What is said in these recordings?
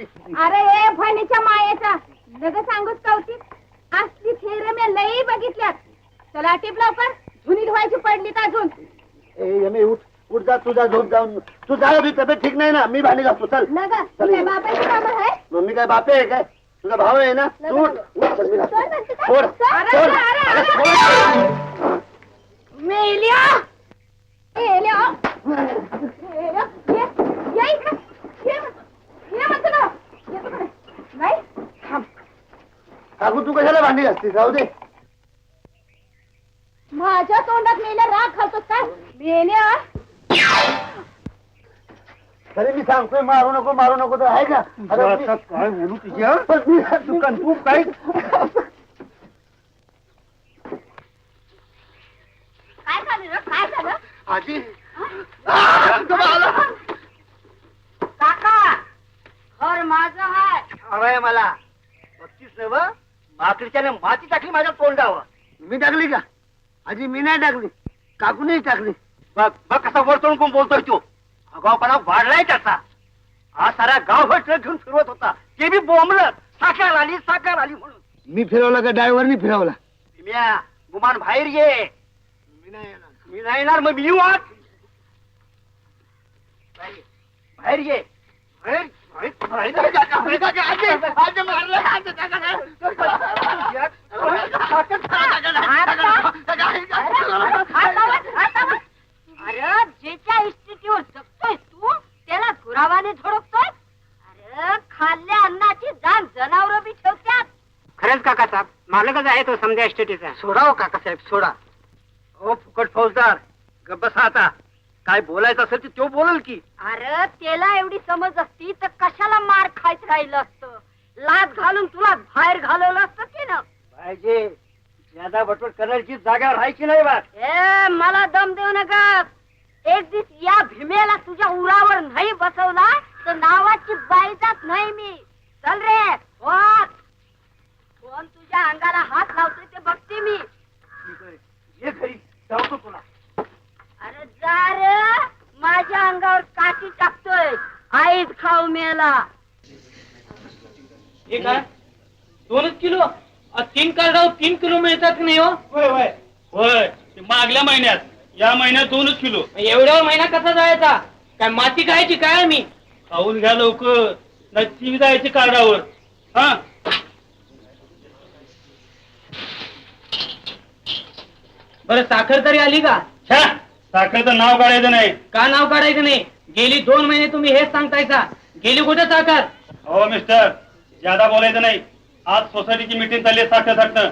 अरे ए फणीच्या मायेचा. लग सांगूच कवती असली थेर मी लई बघितल्यात. चला टिप लवकर. धुनी धुवायची पडली का अजून. ए यमे उठ. उठ जा तुझा झोप जाऊन तू जा तुझी तब्येत ठीक नाही ना. मी भांडी घासतो. चल. लग काय बापाची कामं आहे मम्मी काय बापे आहे काय? तुझा भाऊ आहे ना? तू उठ. उठ, चल, मी घासतो. सोड म्हणते का? सोड. सोड. सोड. अरे, अरे, अरे, सोड. मेल्या. मेल्या. मेल्या. ये, ये. इकडे. ये, ये म्हणते ना. ये तिकडे. नाही थांब. काकू तू कशाला भांडी घासतीस? राहू दे. माझ्या तोंडात मेल्या राग घालतोस काय? मेल्या तरी मी सांगतोय मारू नको मारू नको तर आहे का? अरे मी- काय बोलू तुझ्या? पण मी- तू काय? काय झालं रे? काय झालं? आजी? आ, रक्त आलं. काका घर माझं आहे हवंय मला. बघतीस ना व? माकडीच्याने माती टाकली माझ्या तोंडावर. मी टाकली का? आजी मी नाही टाकली. काकूनही टाकली. बघ बघ कसा वर तोंड कोण बोलतोय तो. अगावपणा वाढलाय त्याचा. हा सारा गावभर ट्रक घेऊन फिरवत होता. ते बी बोंबलत. साकार आली साकार आली म्हणून. मी फिरवला का? ड्रायव्हरनी फिरवला. म्या गुमान बाहेर ये. मी नाही येणार. मी नाही येणार मग मी येऊ बाहेर ये. अरे जेच्या इस्टिटीवर जगतोय तू त्याला गुरावाने झोडकतोय अरे खाल्ल्या अन्नाची जाण जनावर बी ठेवत्यात. खरंच काका साहेब मालकच आहे तो समजा एस्टेटीचा सोडा हो काकासाहेब सोडा. हो फुकट फौजदार गप्प आता. काय बोलायचं असेल ते तो बोलल की. अरे त्याला एवढी समज असती तर कशाला मार खायच राहिलं असतं? लाच घालून तुला बाहेर घालवलं असतं की ना पाहिजे. ज्यादा बटवट करण्याची जागा राहायची नाही बा. ए मला दम देऊ नका. एक दिवस या भीमेला तुझ्या उरावर नाही बसवला तर नावाची बाईचाच नाही मी. चल रे कोण तुझ्या अंगाला हात लावतोय ते बघते मी. ये घरी. जाऊ तुला अरे जा रे माझ्या अंगावर काठी टाकतोय. आईच खाऊ मेला. हे काय? दोनच किलो? अ, तीन कार्डावर तीन किलो मिळतात की नाही हो? होय होय. होय. ते मागल्या महिन्यात. या महिन्यात दोनच किलो. एवढ्यावर महिना कसा जायचा? काय माती खायची काय मी खाऊन घ्या लवकर. नाही ती जायची कार्डावर हा? बरं साखर तरी आली का? छ्या साखरेचं नाव काढायचं नाही. का नाव काढायचं नाही? गेली दोन महिने तुम्ही हेच सांगतायचा गेली कुठे साखर? हो मिस्टर. ज्यादा बोलायचं नाही. आज सोसायटीची मिटिंग चालली आहे साखर साखर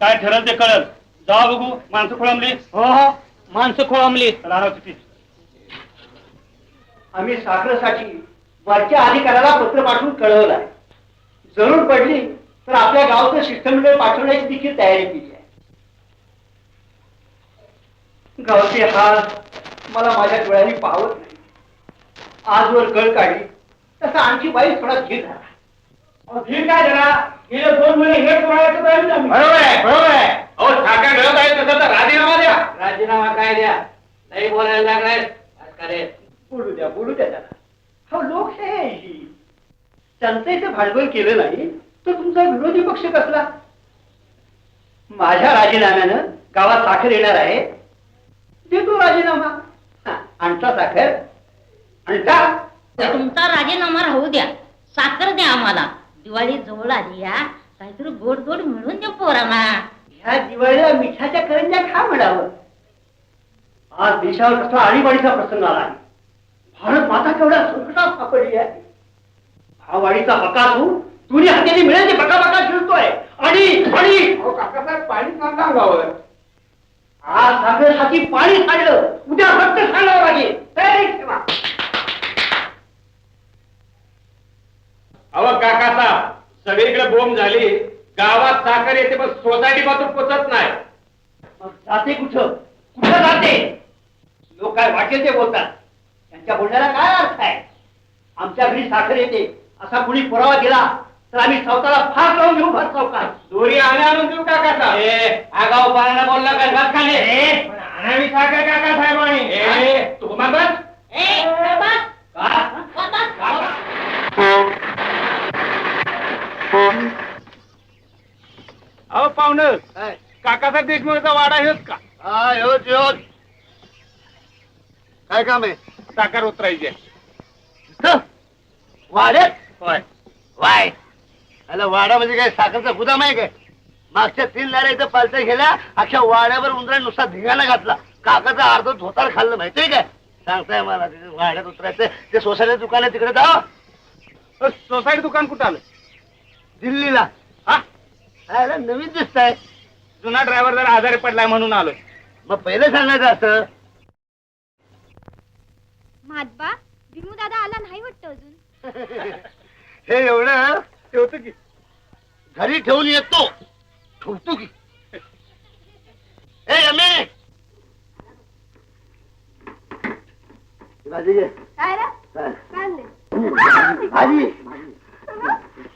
काय ठरल ते कळल. जा बघू. माणसं खोळंबली. हो हो. माणसं खोळंबली. राहणार सुट्टी. आम्ही साखरेसाठी वरच्या अधिकाऱ्याला पत्र पाठवून कळवलं आहे जरूर पडली तर आपल्या गावचं शिष्टमंडळ पाठवण्याची देखील तयारी केली आहे गावचे हाल मला माझ्या डोळ्यांनी पाहत नाही. आजवर कळ काढली तसा आणखी वाईट थोडा धीर झाला धीर काय गेले दोन महिने हे करायचं बरोबर आहे बरोबर आहे. अहो साखर मिळत आहे तसं तर राजीनामा द्या. राजीनामा काय द्या? नाही बोलायला लागलाय करे बोलू द्या बोलू द्या त्याला. हा लोकशाही आहे ही. त्यांचं इथे भांडवल केलं नाही तर तुमचा विरोधी पक्ष कसला? माझ्या राजीनाम्यानं गावात साखर येणार आहे देतो राजीनामा. हा, आणता साखर. आणता. तुमचा राजीनामा राहू द्या. साखर द्या आम्हाला. दिवाळी जवळ आली या. काहीतरी गोड गोड मिळून द्या पोरांना. ह्या दिवाळीला मिठाच्या करंज्या खा म्हणावं. आज देशावर कसला आणीबाणीचा प्रसंग आला आहे. भारत माता केवढ्या संकटात सापडली आहे. हा वाडीचा हकासू दोन्ही हाताने मिळेल ते बका बका फिरतोय आणि आणि काकासाहेब पाणी सांगा गावावर आज साखर हाती पाणी सांडलं उद्या रक्त सांडावं लागेल तयारी ठेवा अहो काकासाहेब सगळीकडे बोंब झाली. गावात साखर येते पण सोसायटी मात्र पोचत नाही. मग जाते कुठं? कुठं जाते? लोक काय वाटेल ते बोलतात. त्यांच्या बोलण्याला काय अर्थ आहे? आमच्या घरी साखर येते. असा कुणी पुरावा दिला तर आम्ही चौकाला फार लावून घेऊ भर चौकात दोरी आणि आणून देऊ काकासाहेब आगाव पाण्याला बोलला काय बस खाली पण आणावी साखर काकासाहेबांनी तू मग बस. अहो पाहुणं काय? काकासाहेब देशमुखचा वाडा हेच का? हा काय काम आहे? साखर उतरायची? वाड्यात? होय. वाय. अला वाडा म्हणजे काय? साखरचा गुदाम आहे काय? मागच्या तीन लाऱ्या इथं पालत्या गेल्या अख्ख्या वाड्यावर उंदरा नुसता धिंगाणा घातला. काकाचा अर्ध धोतार खाल्लं माहितीये काय? सांगताय मला तिथे वाड्यात उतरायचं. ते सोसायटी दुकान आहे तिकडे जाव. सोसायटी दुकान कुठं आलं? दिल्लीला. हा? अरे नवीन दिसताय. जुना ड्रायव्हर जरा आजारी पडलाय म्हणून आलोय. मग पहिले सांगायचं असं? माधबा भीमू दादा आला नाही वाटतं अजून? हे एवढं? ठेवतो की घरी ठेवून येतो. ठेवतो की. ए यमे भाजी घे काय रे? भाजी.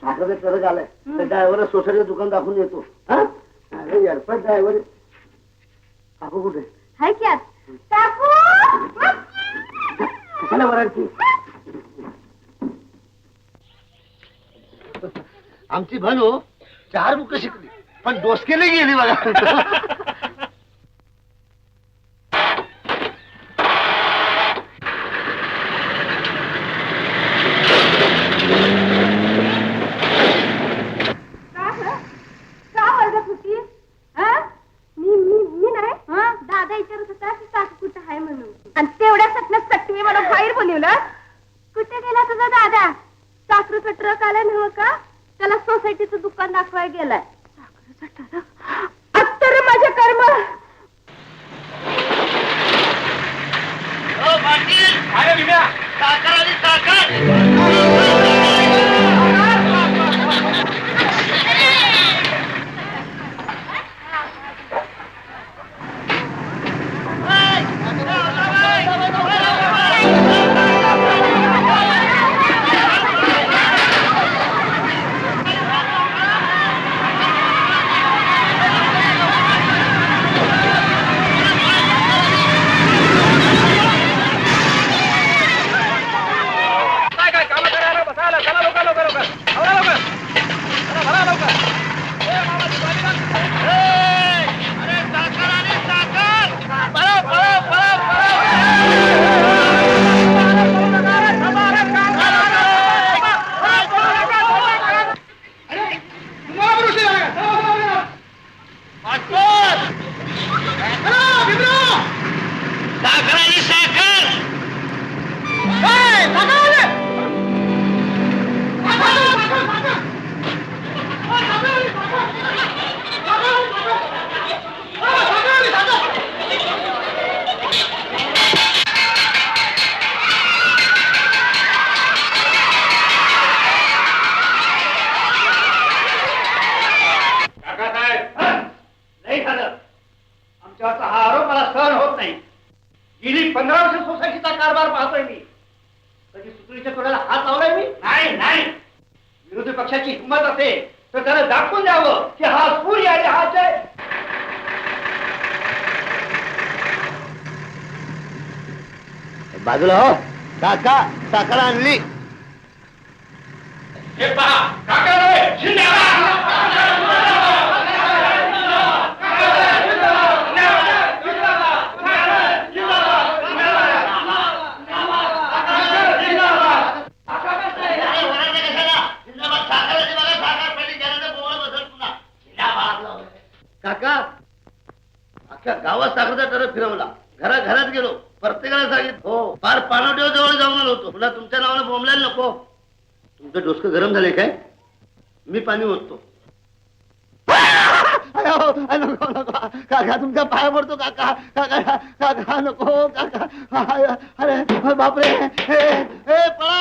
आलंय त्या सोसायटीचं दुकान दाखवून येतो हा? अरे एअरपोर्ट ड्रायव्हर काकू कुठे? हाय की आत? काकू कशाला वरायची आमची भनू चार बुक शिकली पण डोसकेली गेली बघा. दाखवायला गेलाय? अत्तर माझ्या कर्म. अरे विम्या. साखर आणि साखर. साखर आणि साखर पक्षाची हिंमत असेल तर त्याला दाखवून द्यावं की हा सूर्य आणि हा जय बाजूला हो. काका साखर आणली. हे पहा जिंदाबाद गावात साखरचा फिरवला. घरा घरात गेलो. प्रत्येकाला सांगितलं हो फार पानवट्यावर जवळ जाऊन आलो होतो. तुला तुमच्या नावाने बोंबलायला नको. तुमचं डोसकं गरम झालंय काय? मी पाणी ओततो. नको नको. काका तुमच्या पाया पडतो काका काका काका नको काका अरे बापरे. हे, पळा.